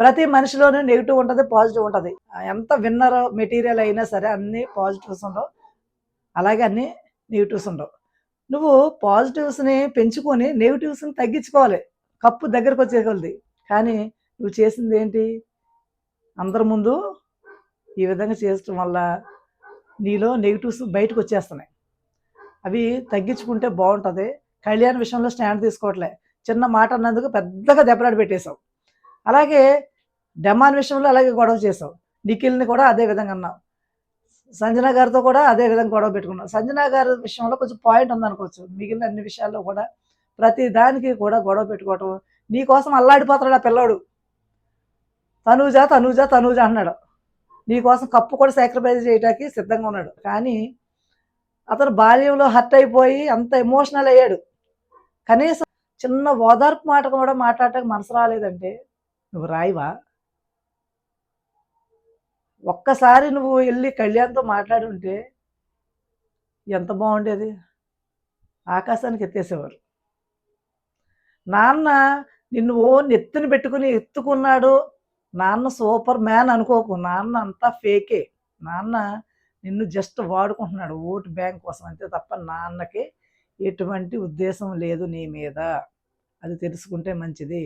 ప్రతి మనిషిలోనూ నెగిటివ్ ఉంటుంది పాజిటివ్ ఉంటుంది. ఎంత విన్నర్ మెటీరియల్ అయినా సరే అన్నీ పాజిటివ్స్ ఉండవు. అలాగే అన్ని నెగిటివ్స్ ఉండవు. నువ్వు పాజిటివ్స్ని పెంచుకొని నెగిటివ్స్ని తగ్గించుకోవాలి. కప్పు దగ్గరకు వచ్చేకొలది కానీ నువ్వు చేసింది ఏంటి? అందరి ముందు ఈ విధంగా చేయడం వల్ల నీలో నెగిటివ్స్ బయటకు వచ్చేస్తున్నాయి. అవి తగ్గించుకుంటే బాగుంటుంది. కళ్యాణ్ విషయంలో స్టాండ్ తీసుకోవట్లే. చిన్న మాట అన్నందుకు పెద్దగా దెబ్బలాడి పెట్టేశావు. అలాగే డెమాన్ విషయంలో అలాగే గొడవ చేసావు నిఖిల్ని కూడా అదే విధంగా అన్నావు. సంజన గారితో కూడా అదే విధంగా గొడవ పెట్టుకున్నావు. సంజన గారి విషయంలో కొంచెం పాయింట్ ఉందనుకోవచ్చు. మిగిలిన అన్ని విషయాల్లో కూడా ప్రతి దానికి కూడా గొడవ పెట్టుకోవటం నీకోసం అల్లాడిపోతున్నాడు అల్లాడిపోతాడు ఆ పిల్లోడు. తనూజ తనూజ తనూజ అన్నాడు. నీకోసం కప్పు కూడా సాక్రిఫైస్ చేయడానికి సిద్ధంగా ఉన్నాడు. కానీ అతను బాల్యంలో హర్ట్ అయిపోయి అంత ఎమోషనల్ అయ్యాడు. కనీసం చిన్న ఓదార్పు మాట కూడా మాట్లాడటానికి మనసు రాలేదంటే నువ్వు రాయివా? ఒక్కసారి నువ్వు వెళ్ళి కళ్యాణ్తో మాట్లాడుంటే ఎంత బాగుండేది? ఆకాశానికి ఎత్తేసేవారు. నాన్న నిన్ను ఓ నెత్తిని పెట్టుకుని ఎత్తుకున్నాడు. నాన్న సూపర్ మ్యాన్ అనుకోకు. నాన్న అంతా ఫేకే. నాన్న నిన్ను జస్ట్ వాడుకుంటున్నాడు. ఓటు బ్యాంక్ కోసం అంతే తప్ప నాన్నకి ఎటువంటి ఉద్దేశం లేదు నీ మీద. అది తెలుసుకుంటే మంచిది.